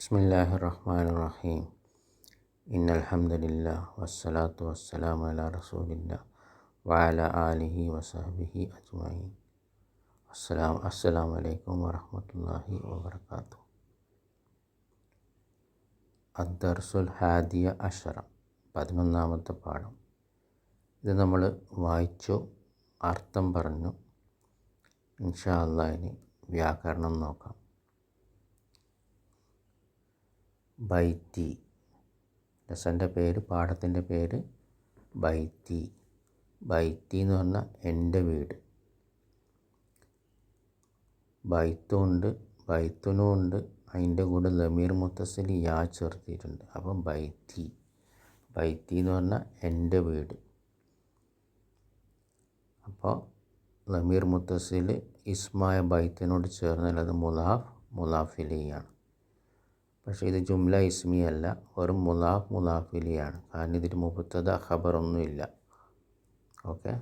بسم الله الرحمن الرحيم إن الحمد لله والصلاة والسلام على رسول الله وعلى آله وصحبه أجمعين السلام السلام عليكم ورحمة الله وبركاته അദ്ദർസുൽ ഹാദിയ അഷറ പതിനൊന്നാമത്തെ പാഠം ഇത് നമ്മൾ വായിച്ചു അർത്ഥം പറഞ്ഞു ഇൻഷാ അല്ലാ ഇനി വ്യാകരണം നോക്കാം ബൈത്തി. ലെസന്റെ പേര് പാഠത്തിന്റെ പേര് ബൈത്തി. ബൈത്തി എന്ന് പറഞ്ഞാൽ എന്റെ വീട്. ബൈത്തുണ്ട് ബൈത്തുനുണ്ട് അതിന്റെ കൂടെ ലമീർ മുത്തസിൽ യാ ചേർത്തിയിട്ടുണ്ട്. അപ്പം ബൈത്തി. ബൈത്തി എന്ന് പറഞ്ഞാൽ എന്റെ വീട്. അപ്പോൾ ലമീർ മുത്തസിൽ ഇസ്മായ ബൈത്തിനോട് ചേർന്നാൽ അത് മുലാഫ് മുലാഫിലിയാണ്. പക്ഷേ ഇത് ജുംല ഇസ്മി അല്ല വെറും മുലാഫ് മുലാഫിലിയാണ് കാരണം ഇതിൽ മുപ്പത്തത് ഖബറൊന്നുമില്ല. ഓക്കെ?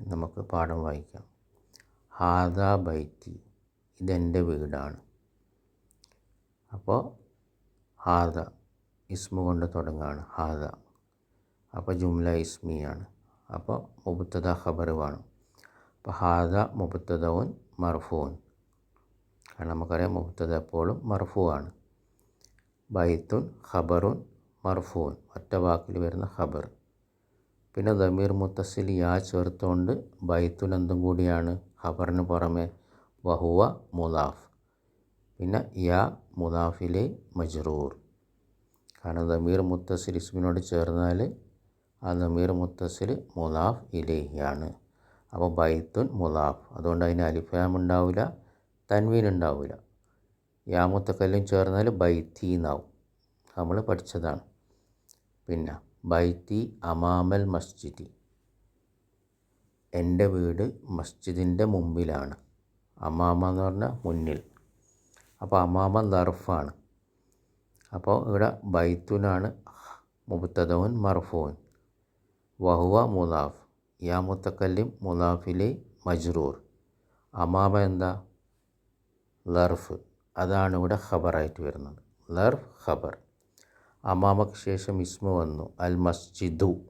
നമുക്ക് പാഠം വായിക്കാം. ഹാദ ബൈത്തി ഇതെന്റെ വീടാണ്. അപ്പോൾ ഹാദ ഇസ്മു കൊണ്ട് തുടങ്ങുകയാണ് ഹാദ. അപ്പോൾ ജുംല ഇസ്മിയാണ്. അപ്പോൾ മുബത്തത ഖബർ വേണം. അപ്പോൾ ഹാദ മുബത്തതവും മർഫൂൻ. കാരണം നമുക്കറിയാം മുബത്തത എപ്പോഴും മർഫു ആണ് ബൈത്തുൻ ഖബറുൻ മർഫൂൻ. ഒറ്റ വാക്കിൽ വരുന്ന ഖബർ. പിന്നെ ദമീർ മുത്തസിൽ യാ ചേർത്തുകൊണ്ട് ബൈത്തുൻ എന്തും കൂടിയാണ് ഖബറിന് പുറമെ. വഹുവ മുദാഫ്. പിന്നെ യാ മുദാഫിലെ മജ്റൂർ. കാരണം ദമീർ മുത്തസിൽ ഇസ്മിനോട് ചേർന്നാൽ ആ ദമീർ മുത്തസിൽ മുദാഫ് ഇലേഹിയാണ്. അപ്പോൾ ബൈത്തുൻ മുദാഫ്. അതുകൊണ്ട് അതിന് അലിഫാം ഉണ്ടാവില്ല തൻവീൻ ഉണ്ടാവില്ല യാ മുത്തക്കല്ലും ചേർന്നാൽ ബൈത്തി എന്നാവും. നമ്മൾ പഠിച്ചതാണ്. പിന്നെ ബൈത്തി അമാമൽ മസ്ജിദി. എന്റെ വീട് മസ്ജിദിന്റെ മുമ്പിലാണ്. അമാമ എന്ന് പറഞ്ഞാൽ മുന്നിൽ. അപ്പോൾ അമാമ ദർഫാണ്. അപ്പോൾ ഇവിടെ ബൈത്തുനാണ് മുബത്തദവൻ മർഫൂൻ. വഹുവ മുലാഫ് യാ മുത്തക്കല്ലിം മുലാഫിലെ മജ്റൂർ. അമാമ എന്താ? ലർഫ് അതാണ് ഇവിടെ ഖബറായിട്ട് വരുന്നത്. ലർഫ് ഖബർ. അമാമക്ക് ശേഷം ഇസ്മ വന്നു. അൽ മസ്ജിദു.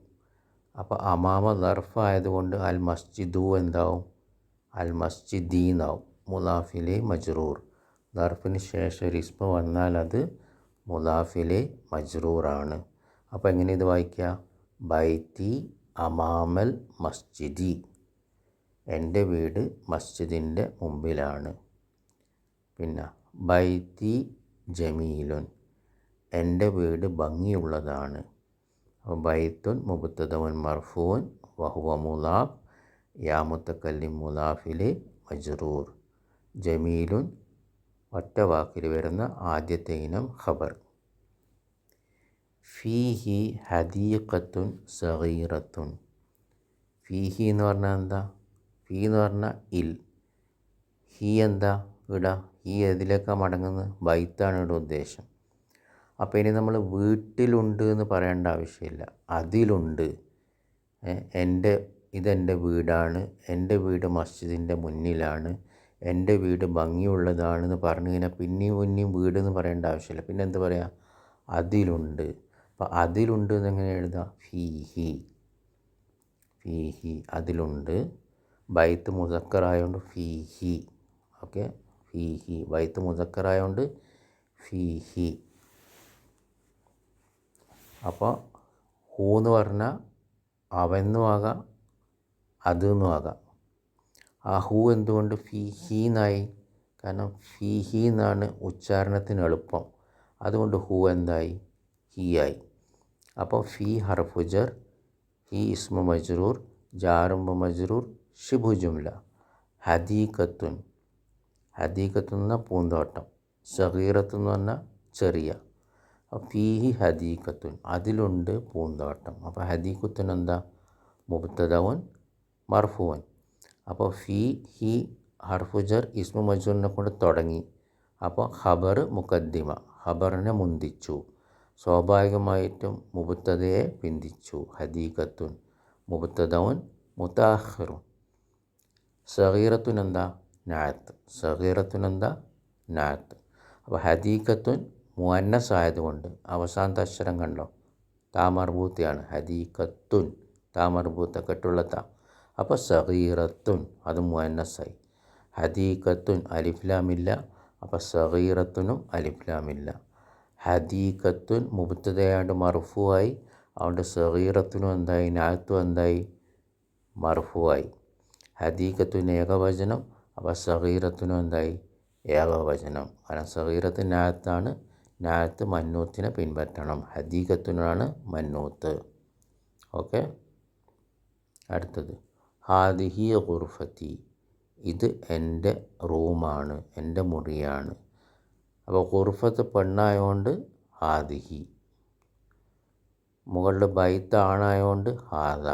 അപ്പോൾ അമാമ ലർഫ് ആയതുകൊണ്ട് അൽ മസ്ജിദു എന്താവും? അൽ മസ്ജിദീന്നാവും മുലാഫിലെ മജ്റൂർ. ലർഫിന് ശേഷം ഒരു ഇസ്മ വന്നാൽ അത് മുലാഫിലെ മജ്റൂറാണ്. അപ്പോൾ എങ്ങനെ ഇത് വായിക്കുക ബൈത്തി അമാമൽ മസ്ജിദി. എന്റെ വീട് മസ്ജിദിന്റെ മുമ്പിലാണ്. പിന്നെ ബൈത്തി ജമീലുൻ. എന്റെ വീട് ഭംഗിയുള്ളതാണ്. ബൈത്തുൻ മുബത്തദവൻ മർഫൂൻ വഹുവ മുലാഫ് യാ മുത്തക്കല്ലിം മുലാഫിലെ മജ്റൂർ. ജമീലുൻ ഒറ്റ വാക്കിൽ വരുന്ന ആദ്യത്തെ ഇനം ഖബർ. ഫീഹി ഹദീഖത്തുൻ സഹീറത്തുൻ ഫീഹി എന്ന് പറഞ്ഞാൽ എന്താ? ഫീ എന്ന് പറഞ്ഞാൽ ഇൽ. ഹി എന്താ? ഇവിടെ ഈ ഇതിലൊക്കെ മടങ്ങുന്ന ബൈത്താണ് ഇവിടെ ഉദ്ദേശം. അപ്പോൾ ഇനി നമ്മൾ വീട്ടിലുണ്ട് എന്ന് പറയേണ്ട ആവശ്യമില്ല. അതിലുണ്ട്. എന്റെ ഇതെന്റെ വീടാണ്. എന്റെ വീട് മസ്ജിദിന്റെ മുന്നിലാണ്. എന്റെ വീട് ഭംഗിയുള്ളതാണെന്ന് പറഞ്ഞു കഴിഞ്ഞാൽ പിന്നെയും പിന്നെയും വീട് എന്ന് പറയേണ്ട ആവശ്യമില്ല. പിന്നെ എന്താ പറയുക അതിലുണ്ട്. അപ്പോൾ അതിലുണ്ട് എന്നെങ്ങനെ എഴുതാം? ഫീഹി. ഫീഹി. അതിലുണ്ട്. ബൈത്ത് മുസക്കറായതുകൊണ്ട് ഫീഹി. ഓക്കെ? ഫീ ഹി. മുതക്കറായോണ്ട് മുസക്കറായതുകൊണ്ട് ഫീ ഹി. അപ്പോൾ ഹൂ എന്ന് പറഞ്ഞാൽ അവെന്നും ആകാം അത് എന്നും ആകാം. ആ ഹൂ എന്തുകൊണ്ട് ഫീ ഹി എന്നായി? കാരണം ഫീ ഹി എന്നാണ് ഉച്ചാരണത്തിന് എളുപ്പം. അതുകൊണ്ട് ഹൂ എന്തായി? ഹി ആയി. അപ്പോൾ ഫീ ഹർഫുജർ ഹി ഇസ്മു മജ്റൂർ ജാറുമ്പ മജ്റൂർ ഷിബു ജുംല. ഹദീഖത്തുൻ ഹദീഖത്ത് എന്ന് പറഞ്ഞാൽ പൂന്തോട്ടം സഹീറത്ത് എന്ന് പറഞ്ഞാൽ ചെറിയ ഫീഹി ഹദീഖത്തുൻ അതിലുണ്ട് പൂന്തോട്ടം. അപ്പോൾ ഹദീഖത്തുൻ എന്താ മുബത്തദവൻ മർഫുവൻ അപ്പോൾ ഫീ ഹി ഹർഫുജർ ഇസ്മു മജൂറിനെ കൊണ്ട് തുടങ്ങി. അപ്പോൾ ഖബർ മുക്കദ്ദിമ ഖബറിനെ മുന്തിച്ചു. സ്വാഭാവികമായിട്ടും മുബത്തതയെ പിന്തിച്ചു ഹദീഖത്തുൻ. മുബത്തദവൻ മുത്താഹിറുൻ സഹീറത്തുൻ എന്താ നാത്ത്. സഹീറത്തുൻ എന്താ നാത്ത്. അപ്പോൾ ഹദീഖത്തുൻ മുഅന്നസ് ആയതുകൊണ്ട് അവസാനത്തെ അക്ഷരം കണ്ടോ? താമർഭൂത്തിയാണ് ഹദീഖത്തുൻ താമർബൂത്ത കെട്ടുള്ള താ. അപ്പോൾ സഹീറത്തുൻ അത് മുഅന്നസായി. ഹദീഖത്തുൻ അലിഫ്ലാമില്ല. അപ്പോൾ സഹീറത്തുനും അലിഫ്ലാമില്ല. ഹദീഖത്തുൻ മുബത്തതയാണ്ട് മർഫുവായി. അതുകൊണ്ട് സഹീറത്തിനും എന്തായി? നാത്തും എന്തായി? മർഫുവായി. ഹദീഖത്തുൻ ഏകവചനം അപ്പോൾ സഹീറത്തിനും എന്തായി? ഏകവചനം. കാരണം സഹീറത്തിനകത്താണ് നാത്ത് മന്നൂത്തിനെ പിൻപറ്റണം. ഹദീഖത്തിനാണ് മന്നൂത്ത്. ഓക്കെ? അടുത്തത്. ഹാദിഹി ഖുർഫത്തി ഇത് എന്റെ റൂമാണ്. എന്റെ മുറിയാണ്. അപ്പോൾ ഖുർഫത്ത് പെണ്ണായതുകൊണ്ട് ഹാദിഹി. മുകളിൽ ബൈത്ത് ആണായതുകൊണ്ട് ഹാദ.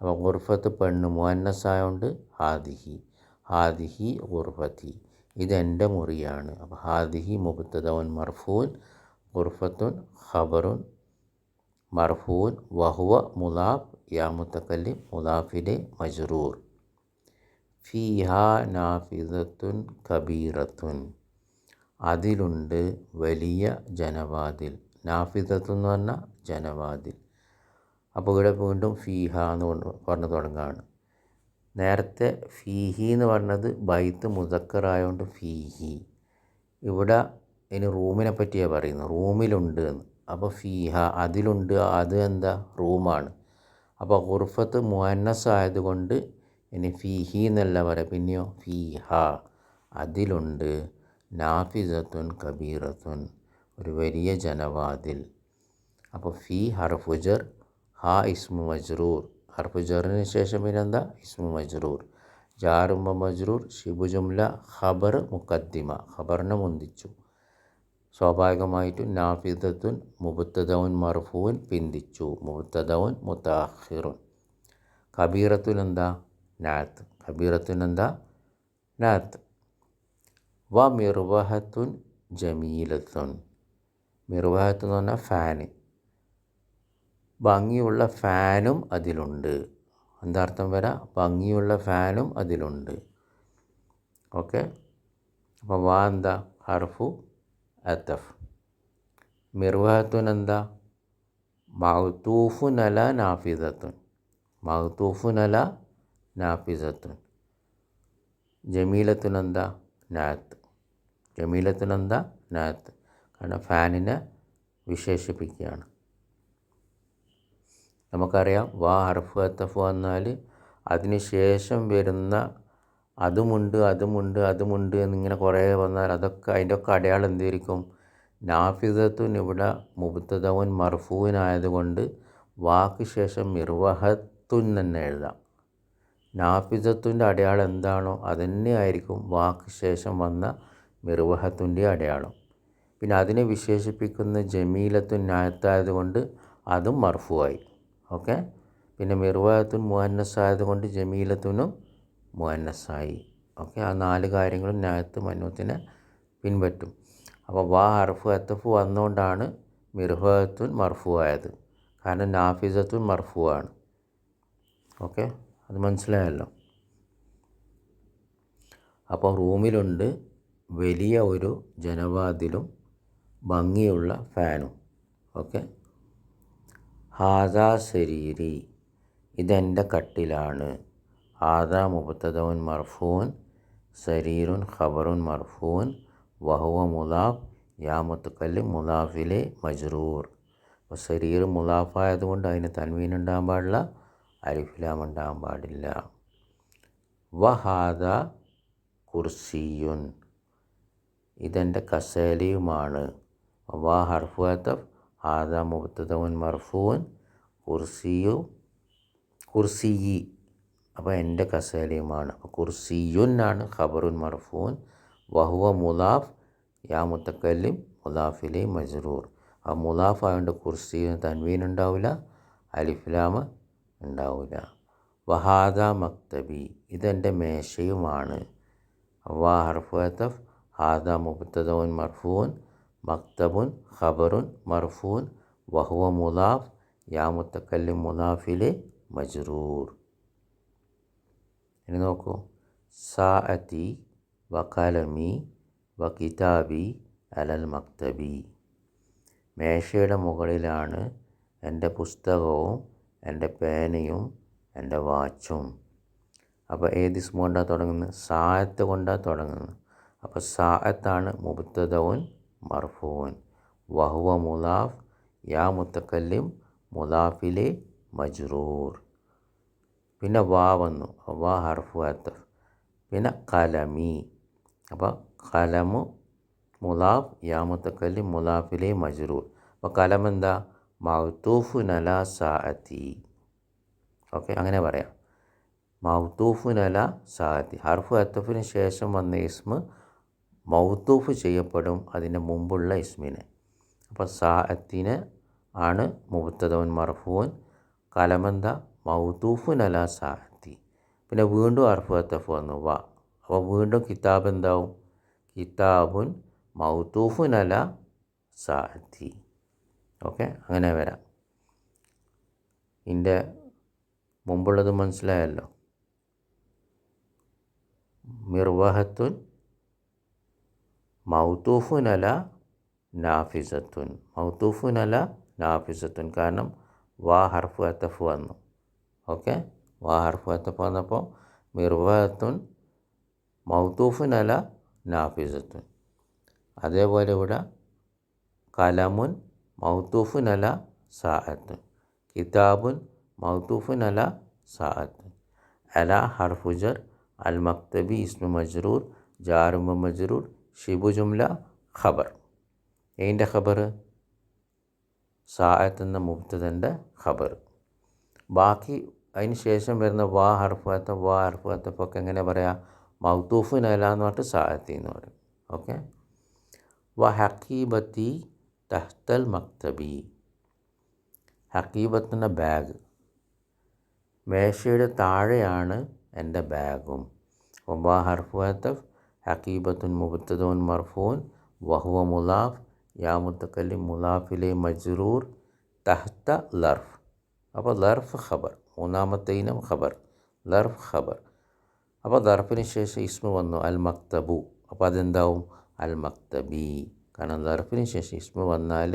അപ്പോൾ ഖുർഫത്ത് പെണ്ണ് മുഹന്നസ് ആയതുകൊണ്ട് ഹാദിഹി. ഹാദിഹി ഖുർഫത്തി ഇതെന്റെ മുറിയാണ്. അപ്പോൾ ഹാദിഹി മുബത്തദവൻ മർഫൂൻ ഖുർഫത്തുൻ ഖബറുൻ മർഫൂൻ വഹുവ മുലാഫ് യാ മുത്തക്കല്ലിം മുലാഫിലെ മജ്റൂർ. ഫീഹാ നാഫിദത്തുൻ കബീറത്തുൻ. അതിലുണ്ട് വലിയ ജനവാതിൽ. നാഫിദത്തു എന്ന് പറഞ്ഞാൽ ജനവാതിൽ. അപ്പോൾ ഇവിടെ വീണ്ടും ഫീഹ എന്ന് പറഞ്ഞു തുടങ്ങുകയാണ്. നേരത്തെ ഫീഹി എന്ന് പറഞ്ഞത് ബൈത്ത് മുതക്കറായതുകൊണ്ട് ഫീഹി. ഇവിടെ ഇനി റൂമിനെ പറ്റിയാണ് പറയുന്നത്. റൂമിലുണ്ട് എന്ന്. അപ്പോൾ ഫീഹ അതിലുണ്ട്. അത് എന്താ? റൂമാണ്. അപ്പോൾ ഖുർഫത്ത് മുഹന്നസ് ആയതുകൊണ്ട് ഇനി ഫീഹി എന്നല്ല പറയാം. പിന്നെയോ ഫീഹ അതിലുണ്ട്. നാഫിസത്തുൻ കബീറത്തുൻ ഒരു വലിയ ജനവാതിൽ. അപ്പോൾ ഫീ ഹർഫുജർ ഹ ഇസ്മു മജ്റൂർ. ഹർഫുജറിന് ശേഷം പിന്നെന്താ? ഇസ്മു മജ്റൂർ. ജാറുമ്പ മജ്റൂർ ഷിബു ജുംല ഖബർ മുക്കദ്ദിമ ഖബറിനെ മുന്തിച്ചു. സ്വാഭാവികമായിട്ടും നാഫിദത്തുൻ മുബത്തദവുൻ മർഫൂൻ പിന്തിച്ചു. മുബത്തദവുൻ മുത്താഹിറുൻ കബീറത്തുൻ എന്താ നാത്ത്. കബീറത്തുൻ എന്താ നാത്ത്. വ മിർവഹത്തുൻ ജമീലത്തുൻ. മിർവഹത്ത് എന്ന് പറഞ്ഞാൽ ഫാന്. ഭംഗിയുള്ള ഫാനും അതിലുണ്ട്. എന്താർത്ഥം വരാം? ഭംഗിയുള്ള ഫാനും അതിലുണ്ട്. ഓക്കെ? അപ്പോൾ വാ എന്താ? ഹർഫു അത്തഫ് മിർവഹത്തുൻ എന്താ മൗത്തൂഫുനല നാഫിദത്തുൻ. മൗത്തൂഫുനല നാഫിസത്തുൻ ജമീലത്തുൻ നാത്ത്. ജമീലത്തുൻ നാത്ത്. കാരണം ഫാനിനെ വിശേഷിപ്പിക്കുകയാണ്. നമുക്കറിയാം വാ ഹർഫ് അത്തഫ് വന്നാൽ അതിന് ശേഷം വരുന്ന അതുമുണ്ട് അതുമുണ്ട് അതുമുണ്ട് എന്നിങ്ങനെ കുറേ വന്നാൽ അതൊക്കെ അതിന്റെ ഒക്കെ അടയാളം എന്തായിരിക്കും നാഫിദത്തുൻ ഇവിടെ മുബത്തദവൻ മർഫൂവിനായതുകൊണ്ട് വാക്ക് ശേഷം മിർവഹത്തുൻ തന്നെ എഴുതാം. നാഫിദത്തുന്റെ അടയാളം എന്താണോ അതന്നെ ആയിരിക്കും വാക്ക് ശേഷം വന്ന മിർവഹത്തിന്റെ അടയാളം. പിന്നെ അതിനെ വിശേഷിപ്പിക്കുന്ന ജമീലത്തുൻ നായത്തായതുകൊണ്ട് അതും മർഫുവായി. ഓക്കെ? പിന്നെ മിർവായത്തുൻ മുഹന്നസ് ആയതുകൊണ്ട് ജമീലത്തുനും മുഹന്നസായി. ഓക്കെ? ആ നാല് കാര്യങ്ങളും നായത്ത് മന്നൂത്തിനെ പിൻപറ്റും. അപ്പോൾ വാ ഹർഫ് അത്തഫ് വന്നുകൊണ്ടാണ് മിർഹത്തുൻ മർഫു ആയത് കാരണം നാഫിസത്തുൻ മർഫു ആണ് ഓക്കെ? അത് മനസ്സിലായല്ലോ? അപ്പോൾ റൂമിലുണ്ട് വലിയ ഒരു ജനവാതിലും ഭംഗിയുള്ള ഫാനും. ഓക്കെ? ഹാദാ ശരീരി ഇതെന്റെ കട്ടിലാണ്. ഹാദാ മുബത്തദവൻ മർഫൂൻ സരീറുൻ ഖബറുൻ മർഫൂൻ വഹുവ മുലാഫ് യാ മുത്തക്കല്ല് മുലാഫിലെ മജ്റൂർ. അപ്പോൾ ശരീർ മുലാഫായതുകൊണ്ട് അതിന് തൻവീൻ ഉണ്ടാകാൻ പാടില്ല അരിഫിലാം ഉണ്ടാകാൻ പാടില്ല വഹാദ കുർസിയുൻ. ഇതെന്റെ കസേലയുമാണ് വാ ഹർഫു അത്തഫ് ഹാദ മുബത്തതവൻ മർഫൂൻ കുർസിയു കുർസിയി അപ്പോൾ എന്റെ കസേലയുമാണ് അപ്പോൾ കുർസിയുൻ ആണ് ഖബറുൻ മർഫൂൻ. വഹുവ മുലാഫ് യാ മുത്തക്കല്ലിം മുലാഫിലെ മജ്റൂർ. ആ മുലാഫ് ആയതുകൊണ്ട് കുർസിന് തൻവീൻ ഉണ്ടാവില്ല അലിഫ്ലാമ ഉണ്ടാവില്ല വഹാദ മക്തബി. ഇതെന്റെ മേശയുമാണ്. വാ ഹർഫു ഹാദ മുബത്തതവൻ മർഫൂൻ. മക്തബുൻ ഖബറുൻ മർഫൂൻ വഹുവ മുലാഫ് യാ മുത്തക്കല്ലിം മുലാഫിലെ മജ്റൂർ. ഇനി നോക്കൂ. സാഅത്തി വ കലമി വ കിതാബി അലൽ മക്തബി. മേശയുടെ മുകളിലാണ് എന്റെ പുസ്തകവും എന്റെ പേനയും എന്റെ വാച്ചും. അപ്പോൾ ഏത് ഇസ്മ കൊണ്ടാണ് തുടങ്ങുന്നത്? സായത്ത് കൊണ്ടാണ് തുടങ്ങുന്നത്. അപ്പോൾ സായത്താണ് മുബത്തദവുൻ മർഫൂൻ. വഹുവ മുലാഫ് യാ മുത്തക്കല്ലിം മുലാഫിലെ മജ്റൂർ. പിന്നെ വാ വന്നു. വാ ഹർഫു അത്തഫ് പിന്നെ കലമി. അപ്പോൾ കലമു മുലാഫ് യാ മുത്തക്കല്ലിം മുലാഫിലെ മജ്റൂർ. അപ്പോൾ കലം എന്താ? മൗത്തൂഫു നല സാഅത്തി ഓക്കെ അങ്ങനെ പറയാം. മൗത്തൂഫു നല സാഅത്തി ഹർഫു അത്തഫിന് ശേഷം വന്ന ഇസ്മ മൗത്തൂഫ് ചെയ്യപ്പെടും അതിന് മുമ്പുള്ള ഇസ്മിന്. അപ്പോൾ സാഅത്തിന് ആണ് മുബത്തതവൻ മർഫൂൻ കലമന്ത മൗത്തൂഫുൻ അല സാഅത്തി. പിന്നെ വീണ്ടും അർഫുഅത്തഫ് വന്നു വ. അപ്പോൾ വീണ്ടും കിതാബ് എന്താവും? കിതാബുൻ മൗത്തൂഫുൻ അല സാഅത്തി. ഓക്കെ അങ്ങനെ വരാം. ഇതിന്റെ മുമ്പുള്ളത് മനസ്സിലായല്ലോ? മിർവഹത്തുൻ മൗത്തൂഫുൻ അല നാഫിസത്തുൻ. മൗത്തൂഫുൻ അല നാഫിസത്തുൻ. കാരണം വാ ഹർഫ് അത്തഫ് വന്നു. ഓക്കെ? വാ ഹർഫ് അത്തഫ് വന്നപ്പോൾ മിർവത്തുൻ മൗത്തൂഫുൻ അല നാഫിസത്തുൻ. അതേപോലെ ഇവിടെ കലമുൻ മൗത്തൂഫുൻ അല സാഅത്തുൻ. കിതാബുൻ മൗത്തൂഫുൻ അല സാഅത്തുൻ. അല ഹർഫുജർ അൽ മക്തബി ഇസ്മ മജ്റൂർ ജാറുമ മജ്റൂർ ഷിബു ജുംല ഖബർ. ഏതിന്റെ ഖബർ? സാഅത്ത് എന്ന മുബ്തദന്റെ ഖബർ. ബാക്കി അതിന് ശേഷം വരുന്ന വാ ഹർഫാത്ത വാ ഹർഫാത്തപ്പൊക്കെ എങ്ങനെ പറയാം? മൗത്തൂഫുൻ അല എന്ന് പറഞ്ഞിട്ട് സാഅത്തി എന്ന് പറയും. ഓക്കെ? വ ഹക്കീബത്തി തഹ്തൽ മക്തബി. ഹക്കീബത്തിന്റെ ബാഗ് മേശയുടെ താഴെയാണ് എന്റെ ബാഗും വ ഹർഫാത്തഫ് ഹക്കീബത്തുൻ മുബത്തദുൻ മർഫൂൻ വഹുവ മുലാഫ് യാ മുത്തക്കല്ലി മുലാഫിലെ മജ്റൂർ തഹ്ത ലർഫ് അപ്പോൾ ലർഫ് ഖബർ മൂന്നാമത്തെ ഇനം ഖബർ ലർഫ് ഖബർ അപ്പോൾ ലർഫിന് ശേഷം ഇസ്മ വന്നു അൽ മക്തബു അപ്പോൾ അതെന്താവും അൽ മക്തബി കാരണം ലർഫിന് ശേഷം ഇസ്മ വന്നാൽ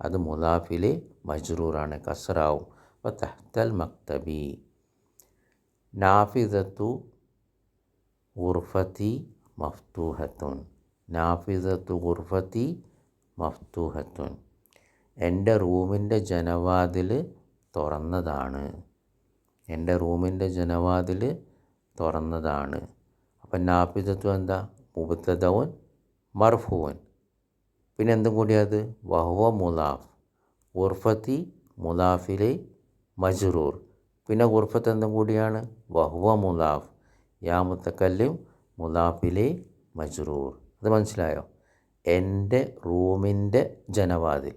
അത് മുലാഫിലെ മജ്റൂറാണ് കസറാവും. അപ്പോൾ തഹ്തൽ മക്തബി നാഫിദത്തു ഉർഫത്തി മഫ്തൂഹത്തുൻ. നാഫിദത്തു ഖുർഫത്തി മഫ്തൂഹത്തുൻ. എന്റെ റൂമിന്റെ ജനവാതിൽ തുറന്നതാണ്. എന്റെ റൂമിന്റെ ജനവാതിൽ തുറന്നതാണ്. അപ്പം നാഫിദത്തു എന്താ? മുബ്തദവൻ മർഫുവൻ പിന്നെ എന്തും കൂടിയത്? വഹുവ മുലാഫ് ഉർഫത്തി മുലാഫിലെ മജ്റൂർ. പിന്നെ ഉർഫത്ത് എന്തും കൂടിയാണ്? വഹുവ മുലാഫ് യാ മുത്തക്കല്ലിം മുലാഫിലെ മജ്റൂർ. അത് മനസ്സിലായോ? എന്റെ റൂമിന്റെ ജനവാതിൽ.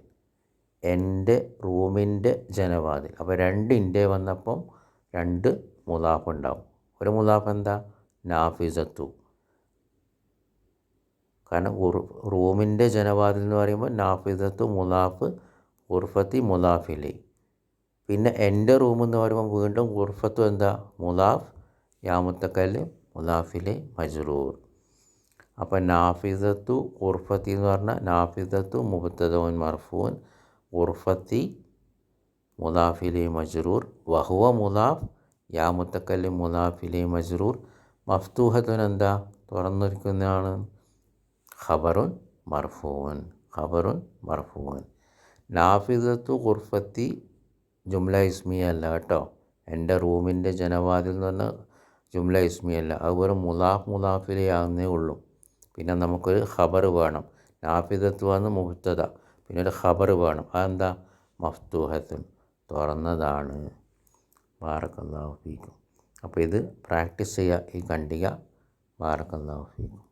എന്റെ റൂമിന്റെ ജനവാതിൽ. അപ്പോൾ രണ്ട് ഇന്റെ വന്നപ്പം രണ്ട് മുലാഫ് ഉണ്ടാവും. ഒരു മുലാഫ് എന്താ? നാഫിസത്തു. കാരണം റൂമിന്റെ ജനവാതിൽ എന്ന് പറയുമ്പോൾ നാഫിസത്തു മുലാഫ് ഉർഫത്തി മുലാഫിലെ പിന്നെ എന്റെ റൂം എന്ന് പറയുമ്പോൾ വീണ്ടും ഉർഫത്തു എന്താ? മുലാഫ് യാമുത്തക്കല്ല് മുലാഫിലെ മജ്റൂർ. അപ്പം നാഫിസത്തു ഉർഫത്തി എന്ന് പറഞ്ഞാൽ നാഫിസത്തു മുബത്തദോൻ മർഫൂൻ ഉർഫത്തി മുദാഫിലെ മജ്റൂർ വഹുവ മുദാഫ് യാ മുത്തക്കല്ലെ മുദാഫിലെ മജ്റൂർ. മഫ്തൂഹത്തുൻ എന്താ? തുറന്നിരിക്കുന്നതാണ് ഖബറുൻ മർഫൂൻ ഖബറുൻ മർഫൂൻ. നാഫിദത്തു ഉർഫത്തി ജുംല ഇസ്മിയ അല്ല കേട്ടോ. എന്റെ റൂമിന്റെ ജനവാതിൽ എന്ന് പറഞ്ഞാൽ ജുംല ഇസ്മിയല്ല. അത് വെറും മുലാഫ് മുലാഫിലേ ആകുന്നേ ഉള്ളൂ. പിന്നെ നമുക്കൊരു ഖബർ വേണം. നാഫിദത്വമാണ് മുഹത്തത പിന്നെ ഒരു ഖബർ വേണം. അതെന്താ? മഫ്തൂഹത്തുൻ. തുറന്നതാണ്. ബാറക്കല്ലാഹു ഫീക്കും. അപ്പോൾ ഇത് പ്രാക്ടീസ് ചെയ്യുക. ഈ ഖണ്ഡിക. ബാറക്കല്ലാഹു ഫീക്കും.